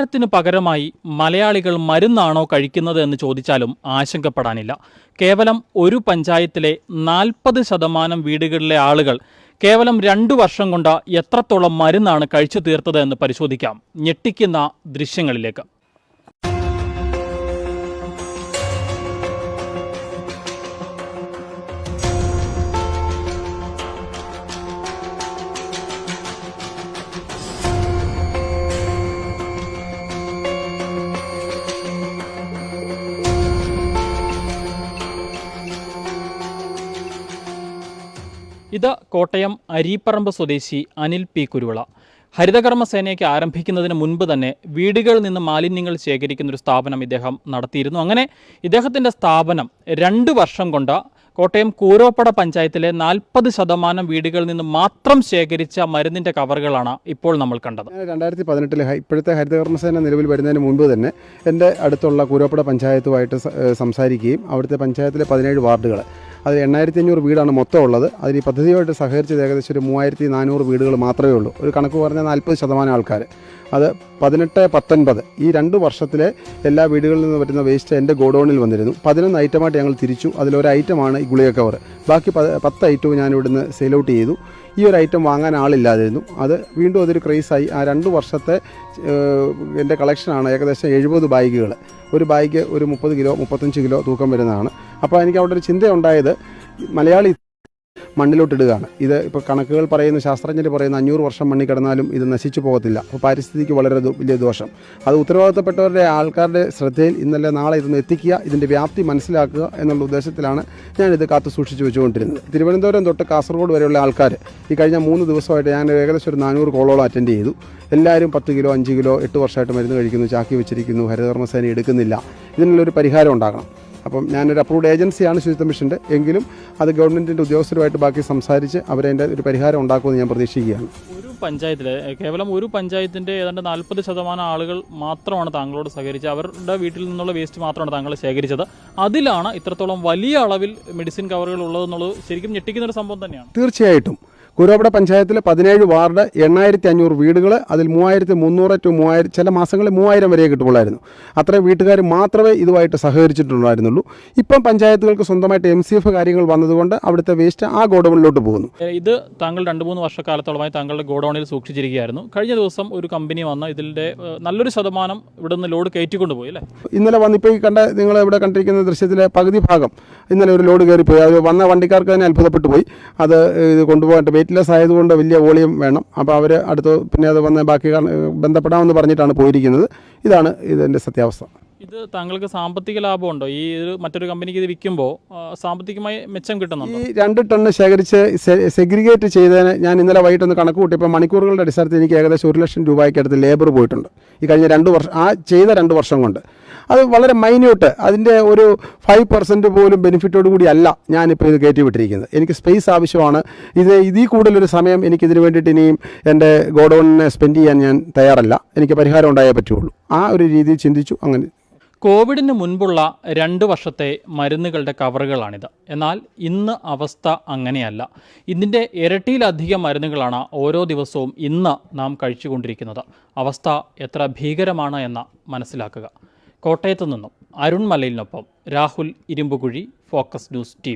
ആഹാരത്തിന് പകരമായി മലയാളികൾ മരുന്നാണോ കഴിക്കുന്നത് എന്ന് ചോദിച്ചാലും ആശങ്കപ്പെടാനില്ല. കേവലം ഒരു പഞ്ചായത്തിലെ നാൽപ്പത് ശതമാനം വീടുകളിലെ ആളുകൾ കേവലം രണ്ടു വർഷം കൊണ്ട് എത്രത്തോളം മരുന്നാണ് കഴിച്ചു തീർത്തത് എന്ന് പരിശോധിക്കാം. ഞെട്ടിക്കുന്ന ദൃശ്യങ്ങളിലേക്ക്. കോട്ടയം അരീപ്പറമ്പ് സ്വദേശി അനിൽ പി. കുരുവിള. ഹരിതകർമ്മ സേനയ്ക്ക് ആരംഭിക്കുന്നതിന് മുൻപ് തന്നെ വീടുകളിൽ നിന്ന് മാലിന്യങ്ങൾ ശേഖരിക്കുന്ന ഒരു സ്ഥാപനം ഇദ്ദേഹം നടത്തിയിരുന്നു. അങ്ങനെ ഇദ്ദേഹത്തിന്റെ സ്ഥാപനം രണ്ട് വർഷം കൊണ്ട് കോട്ടയം കൂരോപ്പട പഞ്ചായത്തിലെ നാൽപ്പത് ശതമാനം വീടുകളിൽ നിന്ന് മാത്രം ശേഖരിച്ച മരുന്നിന്റെ കവറുകളാണ് ഇപ്പോൾ നമ്മൾ കണ്ടത്. രണ്ടായിരത്തി പതിനെട്ടിലെ ഇപ്പോഴത്തെ ഹരിതകർമ്മസേന നിലവിൽ വരുന്നതിന് മുൻപ് തന്നെ എന്റെ അടുത്തുള്ള കൂരോപ്പട പഞ്ചായത്തുമായിട്ട് സംസാരിക്കുകയും അവിടുത്തെ പഞ്ചായത്തിലെ പതിനേഴ് വാർഡുകൾ അതിൽ എണ്ണായിരത്തി അഞ്ഞൂറ് വീടാണ് മൊത്തം ഉള്ളത്. അതിൽ ഈ പദ്ധതിയുമായിട്ട് സഹകരിച്ചത് ഏകദേശം ഒരു മൂവായിരത്തി നാനൂറ് വീടുകൾ മാത്രമേ ഉള്ളൂ. ഒരു കണക്ക് പറഞ്ഞാൽ നാൽപ്പത് ശതമാനം ആൾക്കാർ അത് പതിനെട്ട് പത്തൊൻപത്. ഈ രണ്ട് വർഷത്തിലെ എല്ലാ വീടുകളിൽ നിന്ന് വരുന്ന വേസ്റ്റ് എന്റെ ഗോഡൗണിൽ വന്നിരുന്നു. പതിനൊന്ന് ഐറ്റമായിട്ട് ഞങ്ങൾ തിരിച്ചു. അതിലൊരു ഐറ്റമാണ് ഈ ഗുളിക കവർ ബാക്കി പത്ത് ഐറ്റവും ഞാൻ ഇവിടുന്ന് സെയിൽ ഔട്ട് ചെയ്തു. ഈ ഒരു ഐറ്റം വാങ്ങാൻ ആളില്ലാതിരുന്നു. അത് വീണ്ടും അതൊരു ക്രേസായി ആ രണ്ട് വർഷത്തെ എന്റെ കളക്ഷനാണ് ഏകദേശം എഴുപത് ബാഗുകൾ ഒരു ബാഗ് ഒരു മുപ്പത് കിലോ മുപ്പത്തഞ്ച് കിലോ തൂക്കം വരുന്നതാണ്. അപ്പോൾ എനിക്ക് അവിടെ ഒരു ചിന്തയുണ്ടായത് മലയാളി മണ്ണിലോട്ടിടുകയാണ്. ഇത് ഇപ്പോൾ കണക്കുകൾ പറയുന്ന ശാസ്ത്രജ്ഞർ പറയുന്ന അഞ്ഞൂറ് വർഷം മണ്ണിൽ കിടന്നാലും ഇത് നശിച്ചു പോകത്തില്ല. അപ്പോൾ പരിസ്ഥിതിക്ക് വളരെ വലിയ ദോഷം. അത് ഉത്തരവാദിത്തപ്പെട്ടവരുടെ ആൾക്കാരുടെ ശ്രദ്ധയിൽ ഇന്നലെ നാളെ ഇതൊന്ന് എത്തിക്കുക ഇതിന്റെ വ്യാപ്തി മനസ്സിലാക്കുക എന്നുള്ള ഉദ്ദേശത്തിലാണ് ഞാനിത് കാത്തു സൂക്ഷിച്ചു വെച്ചുകൊണ്ടിരുന്നത്. തിരുവനന്തപുരം തൊട്ട് കാസർഗോഡ് വരെയുള്ള ആൾക്കാർ ഈ കഴിഞ്ഞ മൂന്ന് ദിവസമായിട്ട് ഞാൻ ഏകദേശം ഒരു നാനൂറ് കോളോളം അറ്റൻഡ് ചെയ്തു. എല്ലാവരും പത്ത് കിലോ അഞ്ച് കിലോ എട്ട് വർഷമായിട്ട് മരുന്ന് കഴിക്കുന്നു ചാക്കി വെച്ചിരിക്കുന്നു ഹരിതകർമ്മസേന എടുക്കുന്നില്ല. ഇതിനുള്ളൊരു പരിഹാരം ഉണ്ടാകണം. അപ്പം ഞാനൊരു അപ്രൂവ്ഡ് ഏജൻസിയാണ് ശുചിത്വ മിഷന്റെ എങ്കിലും അത് ഗവൺമെന്റിന്റെ ഉദ്യോഗസ്ഥരുമായിട്ട് ബാക്കി സംസാരിച്ച് അവരതിന്റെ ഒരു പരിഹാരം ഉണ്ടാക്കുമെന്ന് ഞാൻ പ്രതീക്ഷിക്കുകയാണ്. ഒരു പഞ്ചായത്തിൽ കേവലം ഒരു പഞ്ചായത്തിന്റെ ഏതാണ്ട് നാൽപ്പത് ശതമാനം ആളുകൾ മാത്രമാണ് താങ്കളോട് സഹകരിച്ചത്. അവരുടെ വീട്ടിൽ നിന്നുള്ള വേസ്റ്റ് മാത്രമാണ് താങ്കൾ ശേഖരിച്ചത്. അതിലാണ് ഇത്രത്തോളം വലിയ അളവിൽ മെഡിസിൻ കവറുകൾ ഉള്ളതെന്നുള്ളത് ശരിക്കും ഞെട്ടിക്കുന്ന ഒരു സംഭവം തന്നെയാണ്. തീർച്ചയായിട്ടും. കുരോപ്പട പഞ്ചായത്തിലെ പതിനേഴ് വാർഡ് എണ്ണായിരത്തി അഞ്ഞൂറ് വീടുകൾ അതിൽ മൂവായിരത്തി മുന്നൂറ് ടു മൂവായിരം ചില മാസങ്ങളിൽ മൂവായിരം വരെ കിട്ടുള്ളായിരുന്നു അത്രയും വീട്ടുകാർ മാത്രമേ ഇതുമായിട്ട് സഹകരിച്ചിട്ടുണ്ടായിരുന്നുള്ളൂ. ഇപ്പം പഞ്ചായത്തുകൾക്ക് സ്വന്തമായിട്ട് എം സി എഫ് കാര്യങ്ങൾ വന്നതുകൊണ്ട് അവിടുത്തെ വേസ്റ്റ് ആ ഗോഡൗണിലോട്ട് പോകുന്നു. ഇത് താങ്കൾ രണ്ട് മൂന്ന് വർഷക്കാലത്തോളമായി താങ്കളുടെ ഗോഡൌണിൽ സൂക്ഷിച്ചിരിക്കുകയായിരുന്നു. കഴിഞ്ഞ ദിവസം ഒരു കമ്പനി വന്ന് ഇതിന്റെ നല്ലൊരു ശതമാനം ഇവിടെ നിന്ന് ലോഡ് കയറ്റിക്കൊണ്ട് പോയി അല്ലേ? ഇന്നലെ വന്നിപ്പോൾ ഈ കണ്ട നിങ്ങൾ ഇവിടെ കണ്ടിരിക്കുന്ന ദൃശ്യത്തിലെ പകുതി ഭാഗം ഇന്നലെ ഒരു ലോഡ് കയറിപ്പോയി. അത് വന്ന വണ്ടിക്കാർക്ക് തന്നെ അത്ഭുതപ്പെട്ടു പോയി. അത് ഇത് കൊണ്ടുപോകാൻ വെയിറ്റ്ലെസ് ആയതുകൊണ്ട് വലിയ വോളിയം വേണം. അപ്പോൾ അവർ അടുത്ത് പിന്നെ അത് വന്ന് ബാക്കി ബന്ധപ്പെടാമെന്ന് പറഞ്ഞിട്ടാണ് പോയിരിക്കുന്നത്. ഇതാണ് ഇതിന്റെ സത്യാവസ്ഥ. ഇത് താങ്കൾക്ക് സാമ്പത്തിക ലാഭമുണ്ടോ? ഈ മറ്റൊരു കമ്പനിക്ക് ഇത് വിൽക്കുമ്പോൾ സാമ്പത്തികമായി മെച്ചം കിട്ടുന്നുണ്ടോ? ഈ രണ്ട് ടണ്ണ് ശേഖരിച്ച് സെഗ്രിഗേറ്റ് ചെയ്തതിന് ഞാൻ ഇന്നലെ വൈകിട്ടൊന്ന് കണക്ക് കൂട്ടിയപ്പോൾ മണിക്കൂറുകളുടെ അടിസ്ഥാനത്തിൽ എനിക്ക് ഏകദേശം ഒരു ലക്ഷം രൂപയ്ക്ക് അടുത്ത് ലേബർ പോയിട്ടുണ്ട്. ഈ കഴിഞ്ഞ രണ്ട് വർഷം ആ ചെയ്ത രണ്ട് വർഷം കൊണ്ട്. അത് വളരെ മൈന്യൂട്ട് അതിന്റെ ഒരു ഫൈവ് പെർസെന്റ് പോലും ബെനിഫിറ്റോട് കൂടി അല്ല ഞാനിപ്പോൾ ഇത് കയറ്റി വിട്ടിരിക്കുന്നത്. എനിക്ക് സ്പേസ് ആവശ്യമാണ്. ഇത് ഇതിൽ കൂടുതലൊരു സമയം എനിക്കിതിന് വേണ്ടിയിട്ട് ഇനിയും എന്റെ ഗോഡൗണിനെ സ്പെൻഡ് ചെയ്യാൻ ഞാൻ തയ്യാറല്ല. എനിക്ക് പരിഹാരം ഉണ്ടായേ പറ്റുള്ളൂ. ആ ഒരു രീതിയിൽ ചിന്തിച്ചു അങ്ങനെ കോവിഡിന് മുൻപുള്ള രണ്ട് വർഷത്തെ മരുന്നുകളുടെ കവറുകളാണിത്. എന്നാൽ ഇന്ന് അവസ്ഥ അങ്ങനെയല്ല. ഇതിന്റെ ഇരട്ടിയിലധികം മരുന്നുകളാണ് ഓരോ ദിവസവും ഇന്ന് നാം കഴിച്ചുകൊണ്ടിരിക്കുന്നത്. അവസ്ഥ എത്ര ഭീകരമാണ് എന്ന് മനസ്സിലാക്കുക. കോട്ടയത്തു നിന്നും Arun മലയിലിനൊപ്പം Rahul Irumbukuzhi focus news T